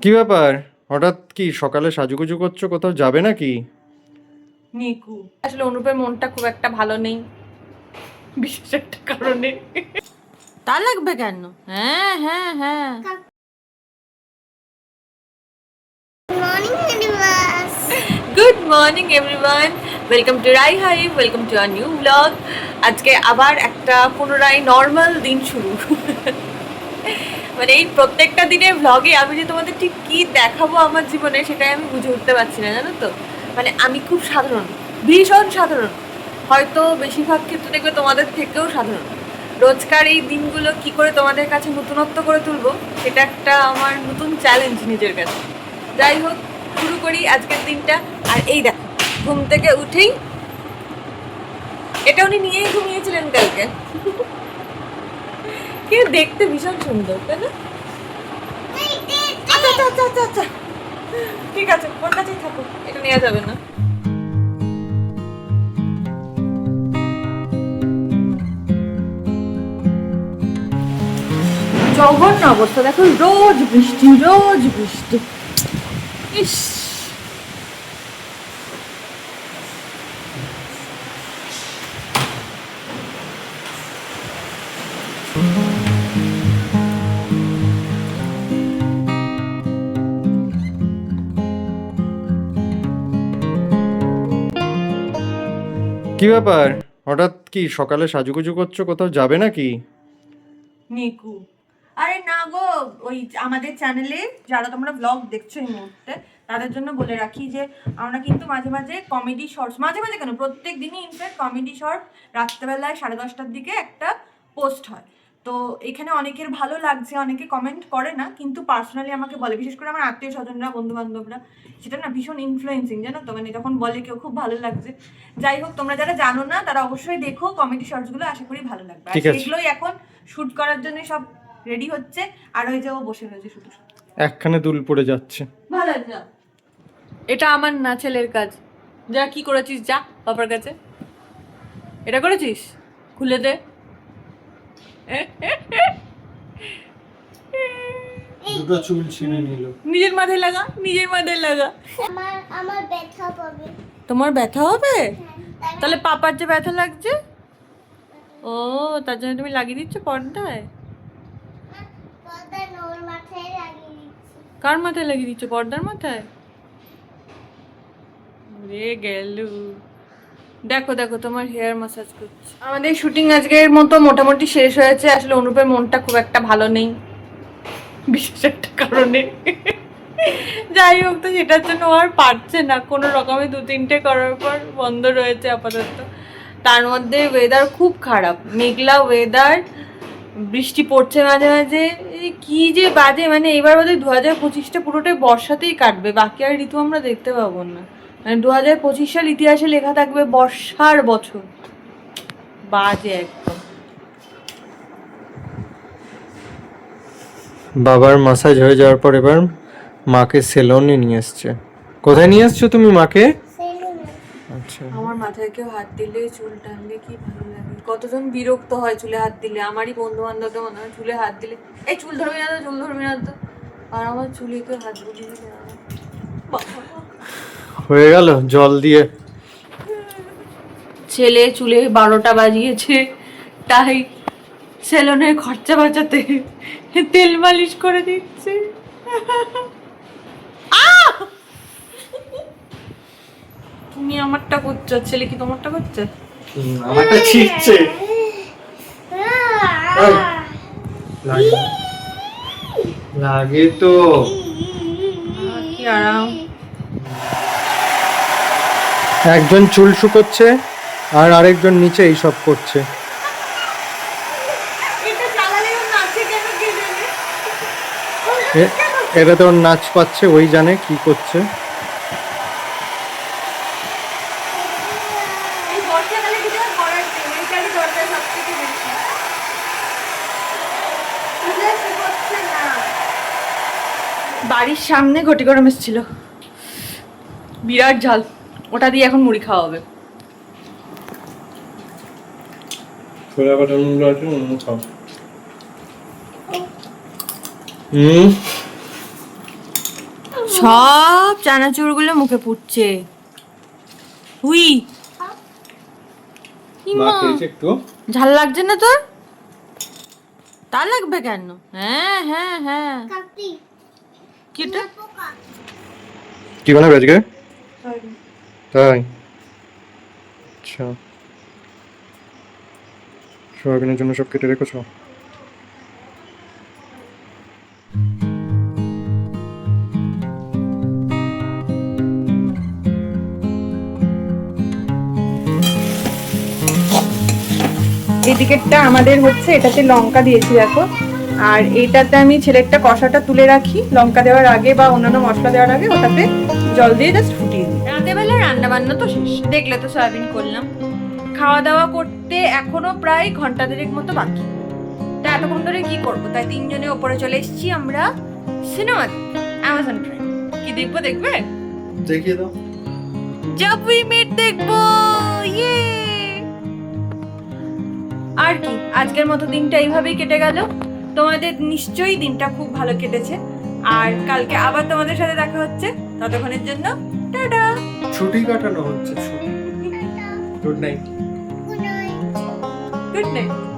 কি ব্যাপার? হঠাৎ কি সকালে সাজুগুজু করছ কোথাও যাবে নাকি? নিকু আসলে অনুপের মনটা খুব একটা ভালো নেই। বিশেষ একটা কারণে। তা লাগবে কেন? হ্যাঁ হ্যাঁ হ্যাঁ। Good morning everyone welcome to Rai hi welcome to our new blog আজকে আবার একটা পুনরায় নর্মাল দিন শুরু। মানে এই প্রত্যেকটা দিনের ব্লগে আমি যে তোমাদের ঠিক কি দেখাবো আমার জীবনে সেটাই আমি বুঝে উঠতে পারছি না, জানো তো? মানে আমি খুব সাধারণ, ভীষণ সাধারণ। হয়তো বেশিরভাগ ক্ষেত্রে দেখবে তোমাদের থেকেও সাধারণ। রোজকার এই দিনগুলো কি করে তোমাদের কাছে নতুনত্ব করে তুলবো, সেটা একটা আমার নতুন চ্যালেঞ্জ নিজের কাছে। যাই হোক, শুরু করি আজকের দিনটা। আর এই দেখো, ঘুম থেকে উঠেই, এটা উনি নিয়েই ঘুমিয়েছিলেন কালকে। কিন্তু দেখতে ভীষণ সুন্দর, তাই না? আচ্ছা আচ্ছা আচ্ছা আচ্ছা। ঠিক আছে, ওর কাছেই থাকো। এটা নেওয়া যাবে না। জঘন্য অবস্থা, দেখো, রোজ বৃষ্টি রোজ বৃষ্টি। ইস। কি ব্যাপার? হঠাৎ কি সকালে সাজুগুজু করছ? কোথাও যাবে নাকি? নিকু। আরে না গো, ওই আমাদের চ্যানেলে যারা তোমরা ব্লগ দেখছ এই মুহূর্তে, তাদের জন্য বলে রাখি যে, আমরা কিন্তু মাঝে মাঝে কমেডি শর্টস মাঝে মাঝে কেন? প্রত্যেক দিনই ইনফ্যাক্ট কমেডি শর্ট রাত্রেবেলায় সাড়ে দশটার দিকে একটা পোস্ট হয়। তো এখানে অনেকের ভালো লাগছে অনেকে কমেন্ট করে না কিন্তু পার্সোনালি আমাকে বলে বিশেষ করে আমার আত্মীয় স্বজনরা বন্ধু বান্ধবরা সেটা না ভীষণ ইনফ্লুয়েন্সিং জানো তো? মানে যখন বলে কেউ খুব ভালো লাগছে। যাই হোক তোমরা যারা জানো না তারা অবশ্যই দেখো কমেডি শর্টসগুলো আশা করি ভালো লাগবে। আর সেগুলোই এখন শুট করার জন্য সব রেডি হচ্ছে আর ওই যে ও বসে রয়েছে শুধু। শুধু একখানে দুল পড়ে যাচ্ছে। ভালো যা এটা আমার না ছেলের কাজ। যা কি করেছিস? যা বাবার কাছে। এটা করেছিস? খুলে দে। দুটো চুল ছিঁড়ে নিল। নিজের মাথায় লাগা নিজের মাথায় লাগা। আমার আমার ব্যথা পাবে তোমার ব্যথা হবে? তাহলে পাপার যে ব্যথা লাগছে? ও তার জন্য তুমি লাগিয়ে দিচ্ছ পর্দায়? পর্দা নোর মাথায় লাগিয়ে দিচ্ছি। কার মাথায় লাগিয়ে দিচ্ছ? পর্দার মাথায়? রে গেলু। দেখো দেখো, তোমার হেয়ার ম্যাসাজ করছে। আমাদের শুটিং আজকের মতো মোটামুটি শেষ হয়েছে। আসলে অনুপের মনটা খুব একটা ভালো নেই। বিশেষ একটা কারণে। যাই হোক, তো সেটার জন্য আর পারছে না। কোনো রকমে দু তিনটে করার পর বন্ধ রয়েছে আপাতত। তার মধ্যে ওয়েদার খুব খারাপ। মেঘলা ওয়েদার বৃষ্টি পড়ছে মাঝে মাঝে। কি যে বাজে মানে এবার বোধ হয় দু হাজার পঁচিশটা পুরোটাই বর্ষাতেই কাটবে। বাকি আর ঋতু আমরা দেখতে পাবো না। মানে দু হাজার পঁচিশ সাল ইতিহাসে লেখা থাকবে বর্ষার বছর। বাজে একদম। বাবার মাসাজ হয়ে যাওয়ার পর এবার মাকে সেলনে নিয়ে এসছে। কোথায় নিয়ে এসছো তুমি মাকে? আচ্ছা। আমার মাথায় কেউ হাত দিলে চুল টানলে কি ভালো লাগে? কতজন বিরক্ত হয় চুলে হাত দিলে। আমারই বন্ধু বান্ধবদের মনে হয় চুলে হাত দিলে এই চুল ধরবি না তো চুল ধরবি না তো। আর আমার চুলে কেউ হাত দিলে বাবা। হয়ে গেল জল দিয়ে। ছেলে চুলে বারোটা বাজিয়েছে তাই সেলনের খরচা বাঁচাতে তেল মালিশ করে দিচ্ছে। তুমি আমারটা করছ ছেলে কি তোমারটা করছে? আমারটা ছিটছে লাগে। তো। কি আরাম। একজন চুল শুকোচ্ছে আর আরেকজন নিচে এইসব করছে। এটা তো ওর নাচ পাচ্ছে ওই জানে কি করছে। বাড়ির সামনে ঘটি গরম এসেছিল। বিরাট ঝাল। ওটা দিয়ে এখন মুড়ি খাওয়া হবে। ছোলা বাটানোগুলো আছে অন্য খাও। হুম? সব চানাচুরগুলো মুখে পুড়ছে। একটু। ঝাল লাগছে না তোর? তা লাগবে কেন? হ্যাঁ হ্যাঁ হ্যাঁ? কি বানাবে আজকে? তাই? আচ্ছা। সোয়াবিনের জন্য সব কেটে রেখেছো? এই দিকেরটা আমাদের হচ্ছে এটাতে লঙ্কা দিয়েছি দেখো। আর এইটাতে আমি ছেলেরটা কষাটা তুলে রাখি। লঙ্কা দেওয়ার আগে বা অন্যান্য মশলা দেওয়ার আগে ওটাতে জল দিয়ে জাস্ট ফুটিয়ে রান্না বান্না তো শেষ। দেখলে তো সয়াবিন করলাম। খাওয়া দাওয়া করতে এখনও প্রায় ঘণ্টা দেড়েক মতো বাকি। তা এতক্ষণ ধরে কি করব? তাই তিনজনে ওপরে চলে এসেছি আমরা সিনেমা অ্যামাজন প্রাইম কি দেখব দেখবে? দেখিয়ে দাও। জব উই মিট দেখব! ইয়ে আর কি আজকের মতো দিনটা এইভাবেই কেটে গেল। তোমাদের নিশ্চয়ই দিনটা খুব ভালো কেটেছে। আর কালকে আবার তোমাদের সাথে দেখা হচ্ছে। ততক্ষণের জন্য টাটা! ছুটি কাটানো হচ্ছে। ছুটি। Good night good night good night